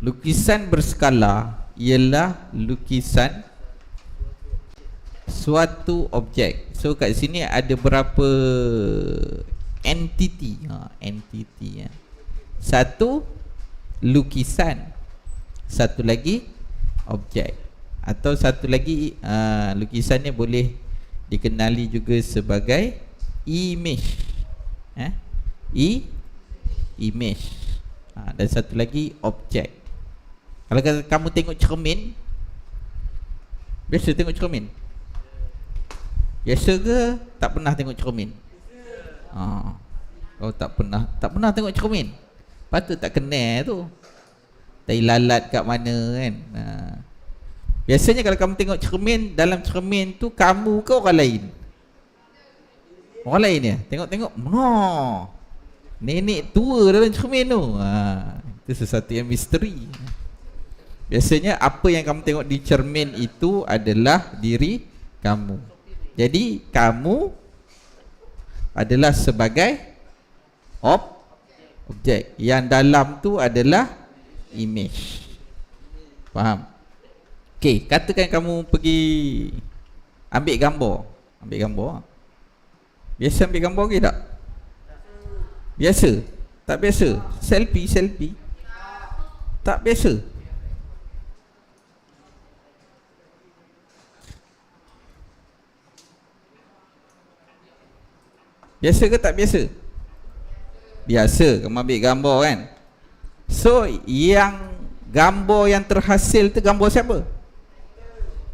Lukisan berskala ialah lukisan suatu objek. So kat sini ada berapa entity? Ha, entity ya. Satu lukisan. Satu lagi objek. Atau satu lagi uh, lukisan ni boleh dikenali juga sebagai image. Eh? I image. Ha, dan satu lagi objek. Kalau kamu tengok cermin Biasa tengok cermin Biasa ke tak pernah tengok cermin? Ha. Oh tak pernah Tak pernah tengok cermin Patut tak kenal tu Tai lalat kat mana kan ha. Biasanya kalau kamu tengok cermin Dalam cermin tu kamu ke orang lain? Orang lain ya? Tengok-tengok no. Nenek tua dalam cermin tu ha. Itu sesuatu yang misteri Biasanya apa yang kamu tengok di cermin itu adalah diri kamu jadi kamu adalah sebagai ob objek yang dalam tu adalah image. Faham? Okey, katakan kamu pergi ambil gambar. Ambil gambar. Biasa ambil gambar ke tak? Biasa. Tak biasa. Selfie, selfie. Tak biasa. Biasa ke tak biasa? Biasa Kamu ambil gambar kan So yang Gambar yang terhasil tu gambar siapa?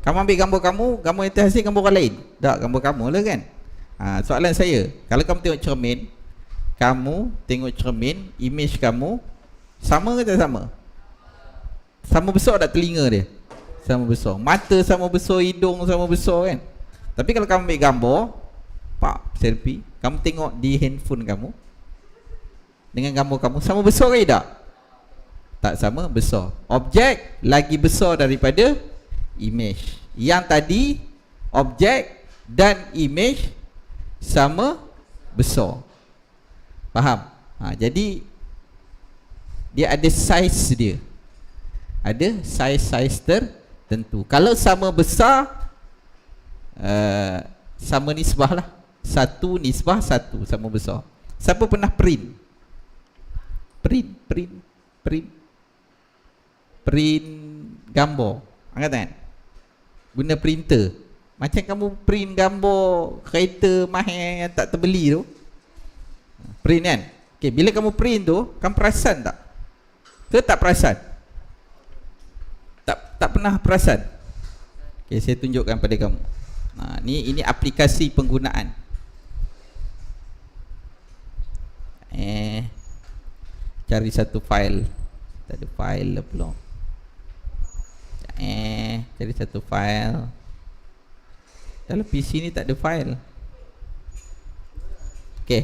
Kamu ambil gambar kamu Gambar yang terhasil gambar orang lain Tak gambar kamu lah kan ha, Soalan saya Kalau kamu tengok cermin Kamu tengok cermin Image kamu Sama ke tak sama? Sama besar tak telinga dia? Sama besar Mata sama besar Hidung sama besar kan Tapi kalau kamu ambil gambar Pak selfie kamu tengok di handphone kamu Dengan gambar kamu Sama besar ke tak? Tak sama besar. Objek lagi besar daripada Image. Yang tadi Objek dan image Sama besar. Faham? Ha, jadi Dia ada size dia. Ada size-size tertentu. Kalau sama besar uh, Sama nisbah lah satu nisbah satu sama besar Siapa pernah print? Print, print, print Print gambar Angkat tangan Guna printer Macam kamu print gambar Kereta mahal yang tak terbeli tu Print kan? Okay, bila kamu print tu Kamu perasan tak? Ke tak perasan? Tak tak pernah perasan? Okay, saya tunjukkan pada kamu Nah, ni ini aplikasi penggunaan eh cari satu file. Tak ada file lah pula. Eh cari satu file. Dalam PC ni tak ada file. Okay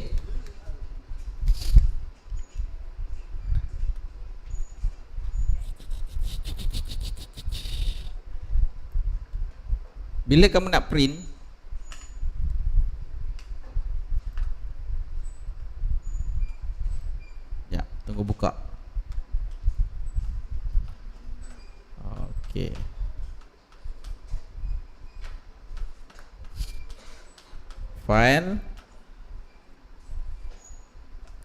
Bila kamu nak print Tunggu buka Okey File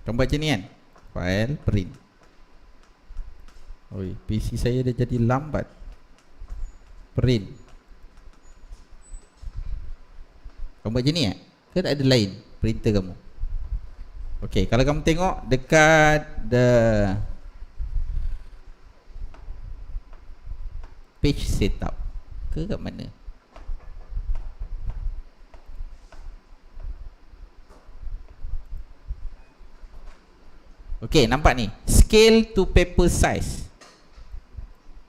Kamu baca ni kan? File print. Oi, PC saya dah jadi lambat. Print. Kamu baca ni kan Ke tak ada lain? Printer kamu? Okey, kalau kamu tengok dekat the page setup. Ke kat mana? Okey, nampak ni. Scale to paper size.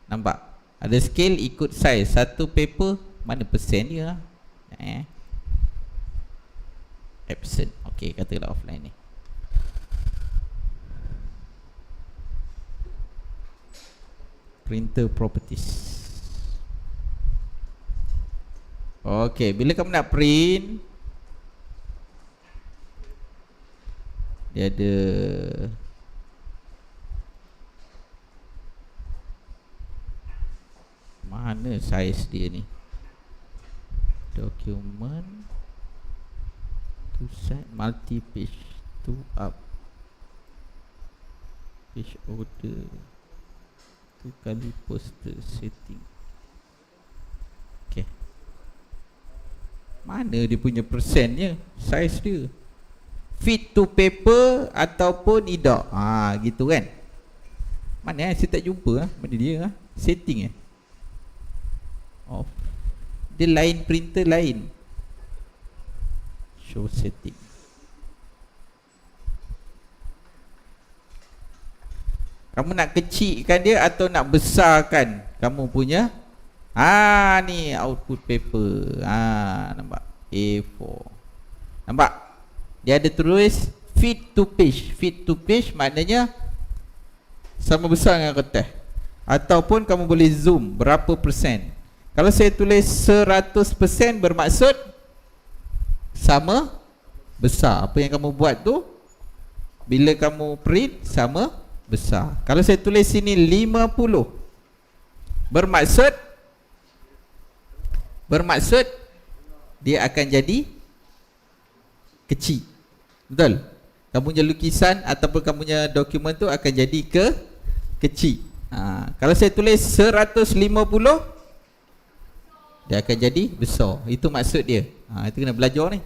Nampak? Ada scale ikut size. Satu paper mana persen dia? Eh. Absent. Okey, katalah offline ni. printer properties Okey, bila kamu nak print dia ada Mana saiz dia ni? Dokumen To set multi page To up. Page order. Tu kali poster setting. Okay. Mana dia punya persennya Saiz dia Fit to paper Ataupun tidak Ah, gitu kan Mana eh saya tak jumpa ah. Mana dia ah? Setting eh Off Dia lain printer lain Show setting Kamu nak kecilkan dia atau nak besarkan kamu punya Ah ni output paper. Ah nampak. A4. Nampak? Dia ada tulis fit to page. Fit to page maknanya sama besar dengan kertas. Ataupun kamu boleh zoom berapa persen. Kalau saya tulis 100% bermaksud sama besar. Apa yang kamu buat tu bila kamu print sama besar. Kalau saya tulis sini 50 bermaksud bermaksud dia akan jadi kecil. Betul? Kamu punya lukisan ataupun kamu punya dokumen tu akan jadi ke kecil. Ha, kalau saya tulis 150 dia akan jadi besar. Itu maksud dia. Ha, itu kena belajar ni.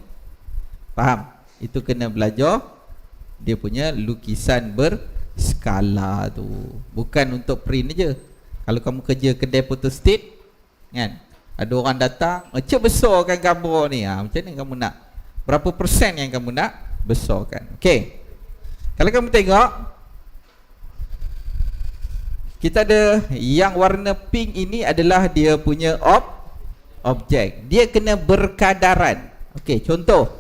Faham? Itu kena belajar dia punya lukisan ber skala tu bukan untuk print je kalau kamu kerja kedai photostat kan ada orang datang macam besarkan gambar ni ha, macam ni kamu nak berapa persen yang kamu nak besarkan okey. Kalau kamu tengok kita ada yang warna pink ini adalah dia punya ob objek. Dia kena berkadaran. Okey contoh.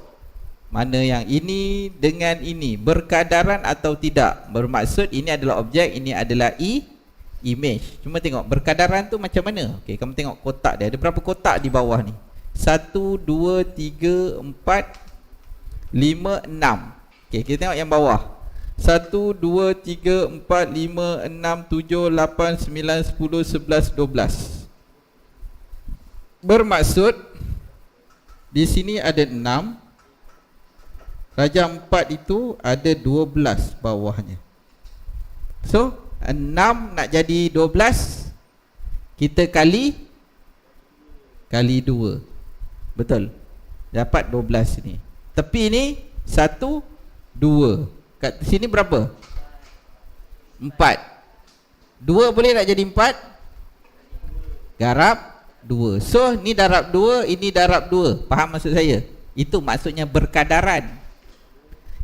Mana yang ini dengan ini. Berkadaran atau tidak? Bermaksud ini adalah objek ini adalah i image. Cuma tengok berkadaran tu macam mana? Okey kamu tengok kotak dia. Ada berapa kotak di bawah ni? 1 2 3 4 5 6 okey kita tengok yang bawah. 1 2 3 4 5 6 7 8 9 10 11 12 bermaksud di sini ada 6 Raja empat itu ada dua belas bawahnya. So enam nak jadi dua belas Kita kali Kali dua. Betul? Dapat dua belas ni Tepi ni Satu Dua Kat sini berapa? Empat Dua boleh tak jadi empat? Garap Dua So ni darab dua Ini darab dua Faham maksud saya? Itu maksudnya berkadaran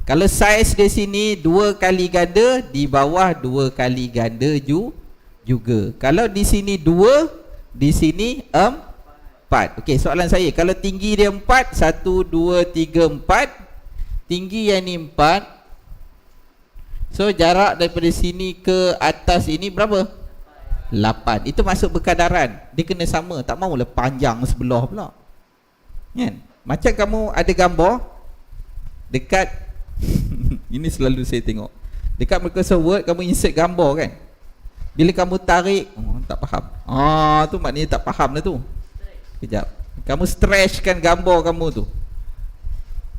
kalau saiz di sini dua kali ganda, di bawah dua kali ganda ju juga. Kalau di sini dua, di sini empat. Okey, soalan saya. Kalau tinggi dia empat, satu, dua, tiga, empat. Tinggi yang ni empat. So, jarak daripada sini ke atas ini berapa? Lapan. Itu masuk berkadaran. Dia kena sama. Tak maulah panjang sebelah pula. Kan? Macam kamu ada gambar dekat Ini selalu saya tengok Dekat Microsoft Word kamu insert gambar kan Bila kamu tarik oh, Tak faham Ah tu maknanya tak faham lah tu Kejap. Kamu stretchkan gambar kamu tu.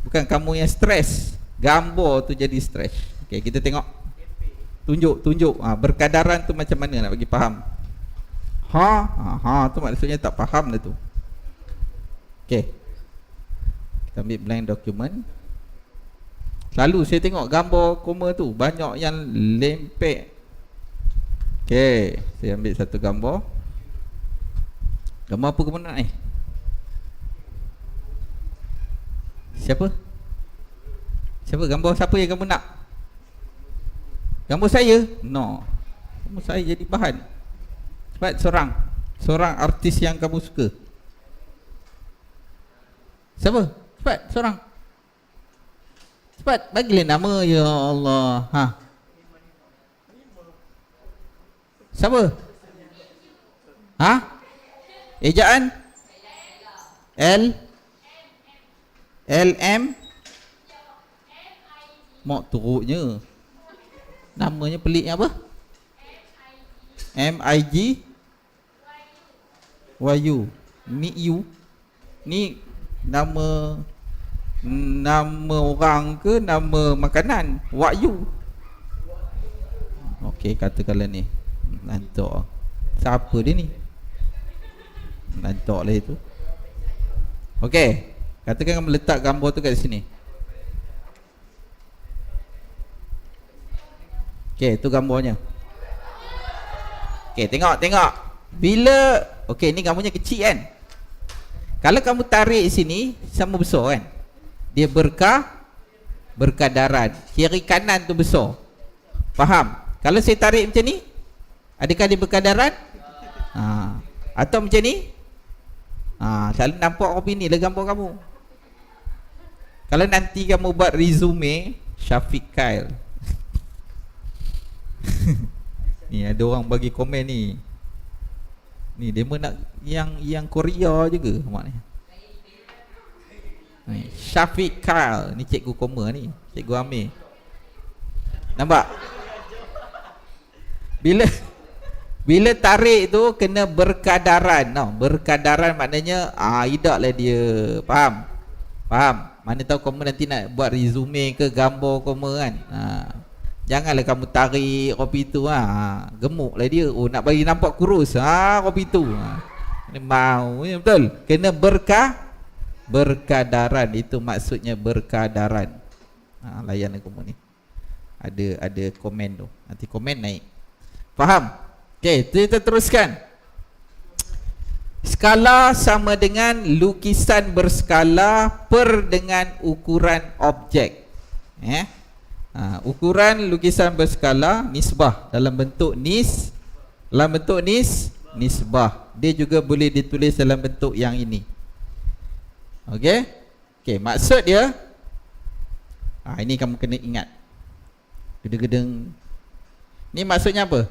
Bukan kamu yang stress. Gambar tu jadi stretch Okay kita tengok. Tunjuk tunjuk. Ha, Berkadaran tu macam mana nak bagi faham? Ha? Ha, ha tu maksudnya tak faham lah tu. Okay Kita ambil blank document. Selalu saya tengok gambar koma tu. Banyak yang lempek. Okay Saya ambil satu gambar Gambar apa kamu nak ni? Siapa? Siapa gambar siapa yang kamu nak? Gambar saya? No Gambar saya jadi bahan Cepat seorang Seorang artis yang kamu suka Siapa? Cepat seorang Cepat bagilah nama ya Allah. Ha. Siapa? Ha? Ejaan? L L M Mak teruknya Namanya peliknya apa? M I G Wahyu. Meet you. Ni nama nama orang ke nama makanan? Wahyu. Okey, katakanlah ni. Lantok. Siapa dia ni? Lantok lah itu. Okey. Katakan kamu letak gambar tu kat sini. Okey, tu gambarnya. Okey, tengok, tengok. Bila okey ni gambarnya kecil kan? Kalau kamu tarik sini sama besar kan? Dia berkah berkadaran. Kiri kanan tu besar. Faham? Kalau saya tarik macam ni, adakah dia berkadaran? Ha. Atau macam ni? Ha, selalu nampak kopi ni lah gambar kamu. Kalau nanti kamu buat resume Syafiq Kyle. ni ada orang bagi komen ni. Ni dia nak yang yang Korea juga maknanya. Ni Syafiq Kyle ni cikgu koma ni, cikgu Amir. Nampak? Bila bila tarik tu kena berkadaran tau. Berkadaran maknanya ah idaklah dia. Faham? Faham? Mana tahu kamu nanti nak buat resume ke gambar kamu kan. Ha. Janganlah kamu tarik kopi tu ha. Gemuklah dia. Oh nak bagi nampak kurus ha kopi tu. Ha. Ini mau ya, betul. Kena berkah berkadaran itu maksudnya berkadaran. Ha layan aku ni. Ada ada komen tu. Nanti komen naik. Faham? Okey, kita teruskan. Skala sama dengan lukisan berskala per dengan ukuran objek. Eh? Ha, ukuran lukisan berskala nisbah dalam bentuk nis dalam bentuk nis nisbah. Dia juga boleh ditulis dalam bentuk yang ini. Okey? Okey, maksud dia ha, ini kamu kena ingat. Gedeng-gedeng. Ni maksudnya apa?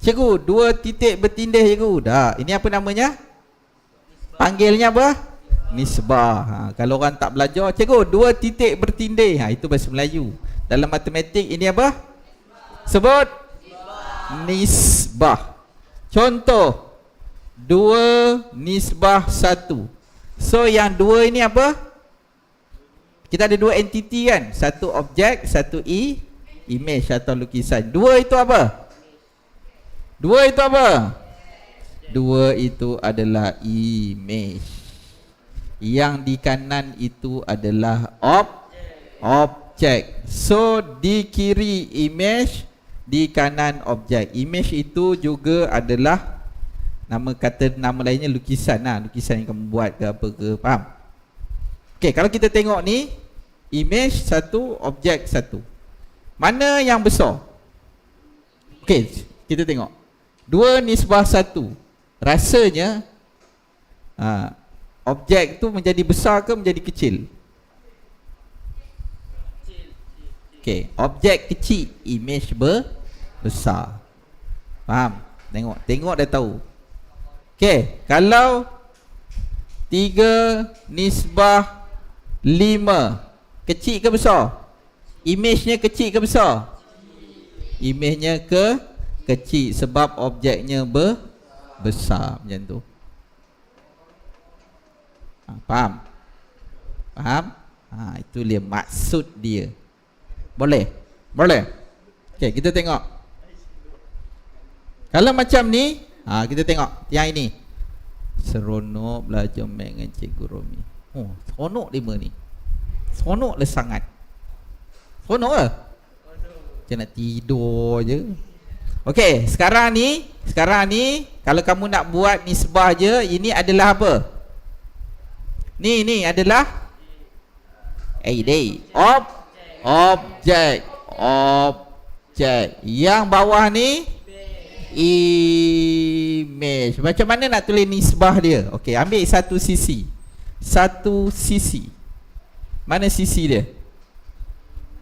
Cikgu, dua titik bertindih cikgu. Dah, ini apa namanya? Panggilnya apa? Nisbah. Ha, kalau orang tak belajar, cikgu, dua titik bertindih. Ha, itu bahasa Melayu. Dalam matematik ini apa? Sebut nisbah. Contoh, dua nisbah satu. So yang dua ini apa? Kita ada dua entiti kan? Satu objek, satu i, image atau lukisan. Dua itu apa? Dua itu apa? Dua itu adalah image. Yang di kanan itu adalah ob objek. So di kiri image, di kanan objek. Image itu juga adalah nama kata nama lainnya lukisan lah. Lukisan yang kamu buat ke apa ke, faham? Okey, kalau kita tengok ni, image satu, objek satu. Mana yang besar? Okey, kita tengok. Dua nisbah satu Rasanya ha, Objek tu menjadi besar ke menjadi kecil Okay Objek kecil Image ber besar Faham? Tengok Tengok dah tahu Okay Kalau Tiga Nisbah Lima Kecil ke besar? Image-nya kecil ke besar? Image-nya ke kecil sebab objeknya ber besar macam tu. Ha, faham? Faham? Ha, itu dia maksud dia. Boleh? Boleh? Okey, kita tengok. Kalau macam ni, ha, kita tengok yang ini. Seronok belajar dengan Cikgu Romi. Oh, seronok lima ni. Seronok lah sangat. Seronok ke? Macam nak tidur je. Okey, sekarang ni, sekarang ni kalau kamu nak buat nisbah je, ini adalah apa? Ni ni adalah ID. Ob objek. Objek. Yang bawah ni image. Macam mana nak tulis nisbah dia? Okey, ambil satu sisi. Satu sisi. Mana sisi dia?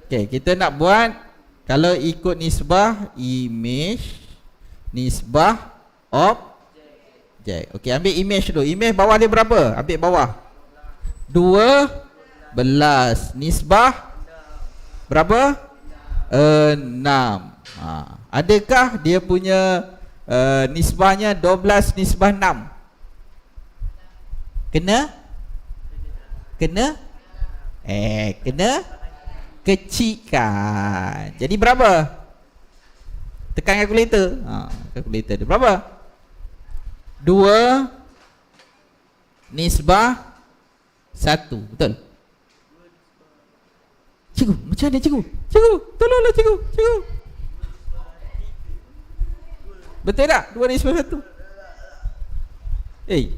Okey, kita nak buat kalau ikut nisbah image nisbah objek. Okey, ambil image dulu. Image bawah dia berapa? Ambil bawah. 12 nisbah berapa? 6. Ha. Adakah dia punya uh, nisbahnya 12 nisbah 6 kena kena eh kena kecilkan. Jadi berapa? Tekan kalkulator. Ha kalkulator dia. Berapa? 2 nisbah. 1 betul? Cikgu macam mana cikgu? Cikgu tolonglah cikgu. Cikgu. Betul tak? Dua nisbah satu. Eh.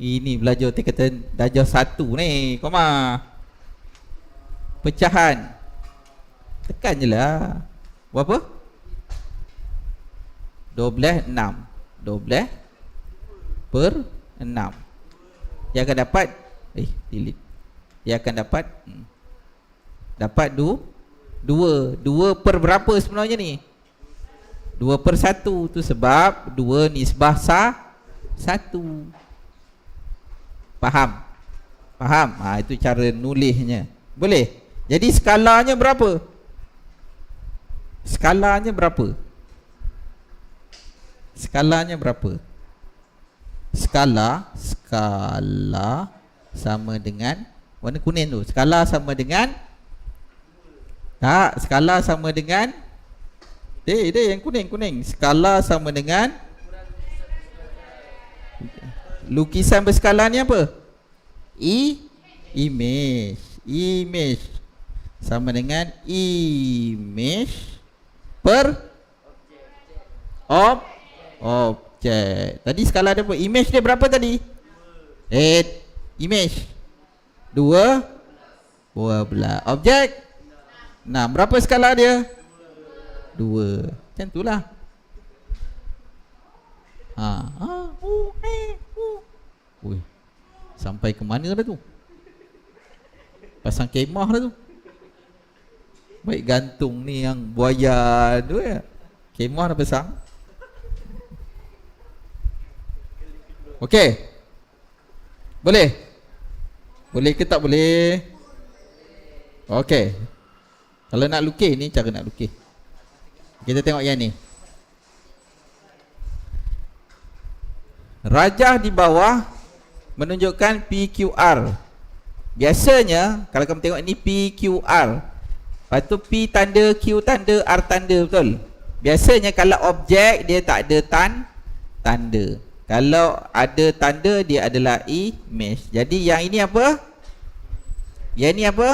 Ini belajar tingkatan darjah satu ni. Koma. Pecahan. Tekan je lah. Berapa? Dua belah enam. Dua belah per enam. Yang akan dapat. Eh, delete. Yang akan dapat. Hmm. Dapat dua. Dua. Dua per berapa sebenarnya ni? 2 per 1 tu sebab 2 nisbah sah 1 Faham? Faham? Ha, itu cara nulisnya Boleh? Jadi skalanya berapa? Skalanya berapa? Skalanya berapa? Skala Skala Sama dengan Warna kuning tu Skala sama dengan Tak Skala sama dengan Eh, dia yang kuning kuning. Skala sama dengan lukisan berskala ni apa? I image. Image sama dengan image per ob objek. Tadi skala dia apa? Image dia berapa tadi? Eh, image. Dua. Dua belah. Objek. Nah, berapa skala dia? dua Macam tu lah ha. ha. Uh, eh, uh. Ui. Sampai ke mana dah tu Pasang kemah dah tu Baik gantung ni yang buaya tu ya Kemah dah pasang Okey Boleh Boleh ke tak boleh Okey Kalau nak lukis ni cara nak lukis kita tengok yang ni. Rajah di bawah menunjukkan PQR. Biasanya kalau kamu tengok ini PQR. Lepas tu P tanda, Q tanda, R tanda betul. Biasanya kalau objek dia tak ada tan tanda. Kalau ada tanda dia adalah image. Jadi yang ini apa? Yang ini apa?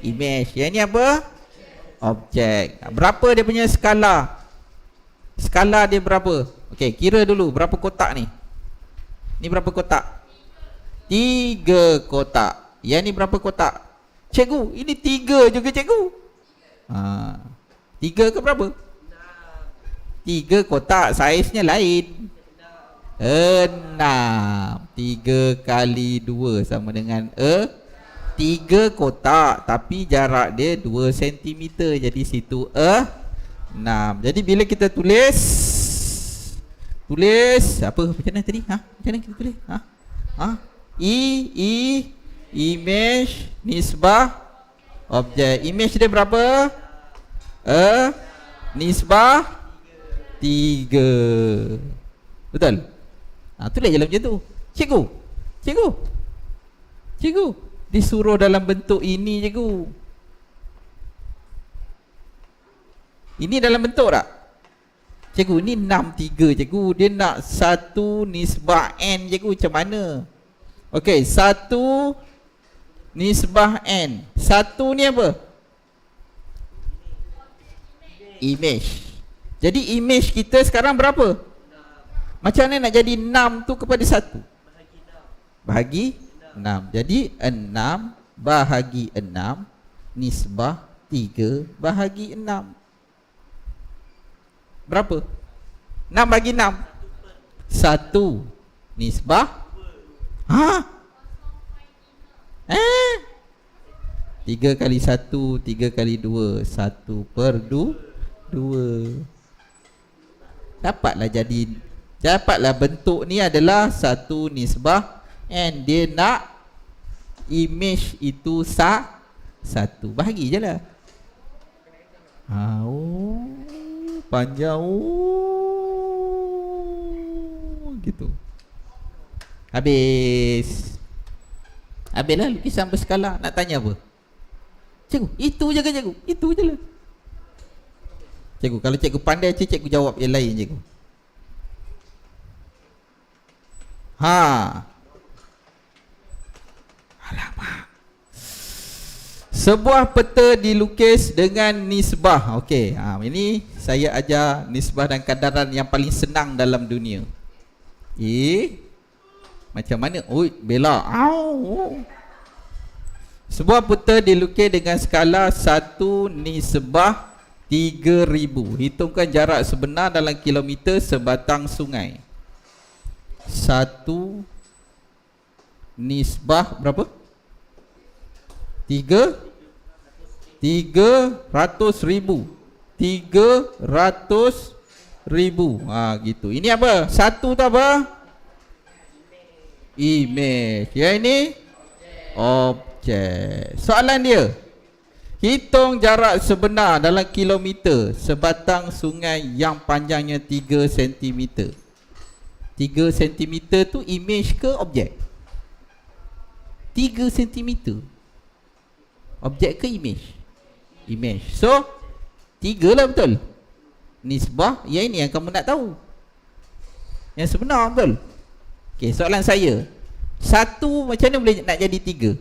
Image. Yang ini apa? objek. Berapa dia punya skala? Skala dia berapa? Okey, kira dulu berapa kotak ni? Ni berapa kotak? Tiga kotak. Yang ni berapa kotak? Cikgu, ini tiga juga cikgu. Ha. Tiga ke berapa? Tiga kotak, saiznya lain. Enam. Tiga kali dua sama dengan e tiga kotak tapi jarak dia 2 cm jadi situ a 6 jadi bila kita tulis tulis apa macam mana tadi ha macam mana kita tulis ha ha i i image nisbah objek image dia berapa a nisbah 3 betul ha tulis je macam tu cikgu cikgu cikgu disuruh dalam bentuk ini ku. Ini dalam bentuk tak? Cikgu, ini 6-3 cikgu. Dia nak satu nisbah N cikgu. Macam mana? Okey, satu nisbah N. Satu ni apa? Image. Jadi image kita sekarang berapa? Macam mana nak jadi 6 tu kepada satu? Bahagi 6 Jadi 6 bahagi 6 Nisbah 3 bahagi 6 Berapa? 6 bagi 6 1 Nisbah Ha? Eh? 3 kali 1 3 kali 2 1 per 2 2 Dapatlah jadi Dapatlah bentuk ni adalah Satu nisbah. And dia nak Image itu sa Satu. Bahagi je lah. Ha, oh, Panjang oh, Gitu. Habis Habislah lukisan berskala Nak tanya apa? Cikgu Itu je kan cikgu? Itu je lah. Cikgu kalau cikgu pandai cikgu, cikgu jawab yang lain cikgu. Ha. Alamak. Sebuah peta dilukis dengan nisbah. Okey, ha, ini saya ajar nisbah dan kadaran yang paling senang dalam dunia. E macam mana? Oi, bela. Au. Sebuah peta dilukis dengan skala 1 nisbah 3000. Hitungkan jarak sebenar dalam kilometer sebatang sungai. 1 nisbah berapa? 3 Tiga ratus ribu Tiga ratus ribu ha, gitu. Ini apa? Satu tu apa? Image Yang ini? Objek Soalan dia Hitung jarak sebenar dalam kilometer Sebatang sungai yang panjangnya 3 cm 3 cm tu image ke objek? 3 cm Objek ke image? image. So, tiga lah betul. Nisbah, yang ini yang kamu nak tahu. Yang sebenar betul. Okey, soalan saya. Satu macam mana boleh nak jadi tiga?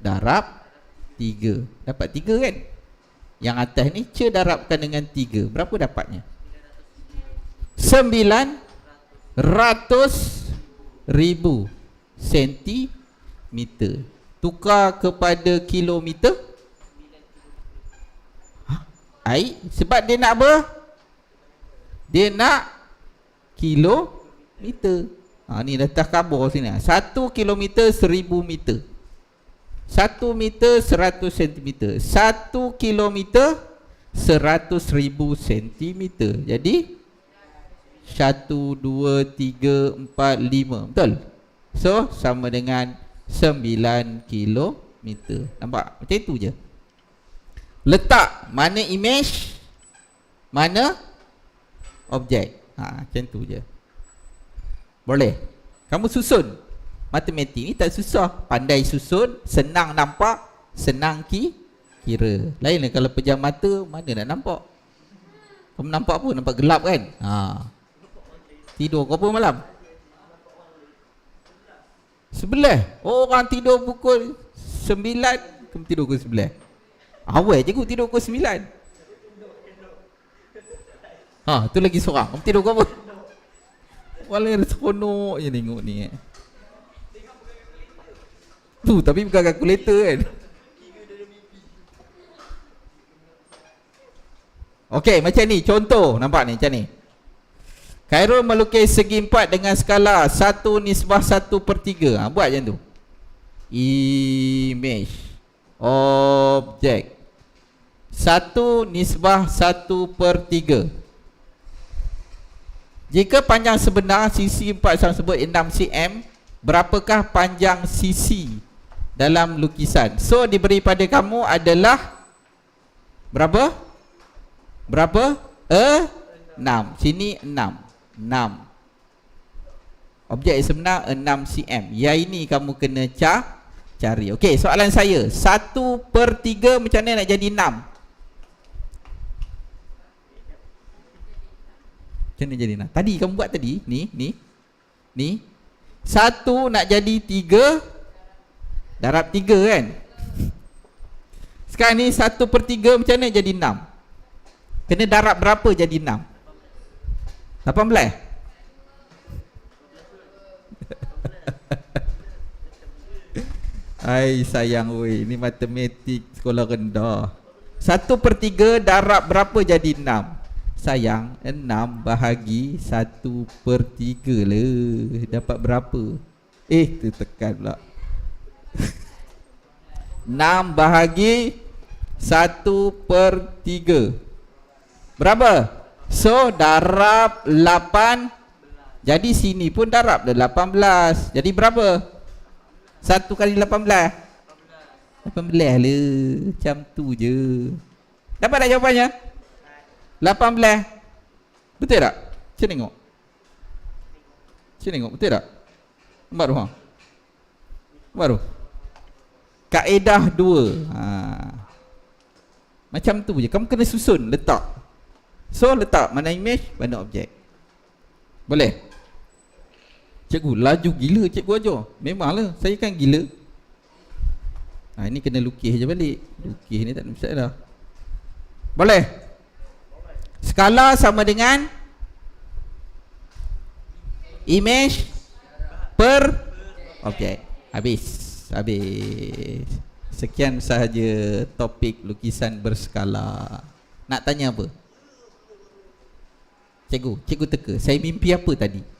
Darab tiga. Dapat tiga kan? Yang atas ni, cer darabkan dengan tiga. Berapa dapatnya? Sembilan ratus ribu sentimeter. Tukar kepada kilometer. Baik, sebab dia nak apa? Dia nak kilometer. Ha, ni letak kabur sini. Satu kilometer seribu meter. Satu meter seratus sentimeter. Satu kilometer seratus ribu sentimeter. Jadi, satu, dua, tiga, empat, lima. Betul? So, sama dengan sembilan kilometer. Nampak? Macam itu je letak mana image mana objek ha macam tu je boleh? Kamu susun. Matematik ni tak susah. Pandai susun senang nampak senang ki kira. Lainlah kalau pejam mata mana nak nampak? Kamu nampak apa? Nampak gelap kan? Ha. Tidur kau apa malam? Sebelah. Orang tidur pukul sembilan kamu tidur pukul sebelah. Awal je aku tidur pukul 9 Ha tu lagi seorang. Kamu tidur pukul apa Walau seronok je tengok ni eh. Tu tapi bukan kalkulator kan? Okey macam ni. Contoh nampak ni macam ni. Khairul melukis segi empat dengan skala satu nisbah satu per tiga. Ha, Buat macam tu. Image. Objek. Satu nisbah satu per tiga Jika panjang sebenar sisi empat yang sebut 6 cm Berapakah panjang sisi dalam lukisan? So diberi pada kamu adalah Berapa? Berapa? E, 6 Sini 6 6 Objek sebenar 6 cm. Yang ini kamu kena ca cari. Okey soalan saya. 1 per 3 macam mana nak jadi 6? Macam mana jadi nak? Tadi kamu buat tadi, ni, ni. Ni. Satu nak jadi tiga. Darab tiga kan? Sekarang ni satu per tiga macam mana jadi enam? Kena darab berapa jadi enam? Lapan belas? Hai sayang weh, ni matematik sekolah rendah. Satu per tiga darab berapa jadi enam? Sayang enam bahagi satu per tiga lah Dapat berapa? Eh tertekan pula Enam bahagi satu per tiga Berapa? So darab lapan Jadi sini pun darab dah lapan belas Jadi berapa? Satu kali lapan belas Lapan belas lah Macam tu je Dapat tak jawapannya? 18 Betul tak? Cuba tengok Cuba tengok betul tak? Baru ha? Baru Kaedah dua ha. Macam tu je Kamu kena susun Letak So letak Mana image Mana objek Boleh? Cikgu laju gila cikgu ajar Memanglah Saya kan gila Ha, ini kena lukis je balik Lukis ni tak ada masalah Boleh? Skala sama dengan Image Per Objek Habis Habis Sekian sahaja topik lukisan berskala Nak tanya apa? Cikgu, cikgu teka Saya mimpi apa tadi?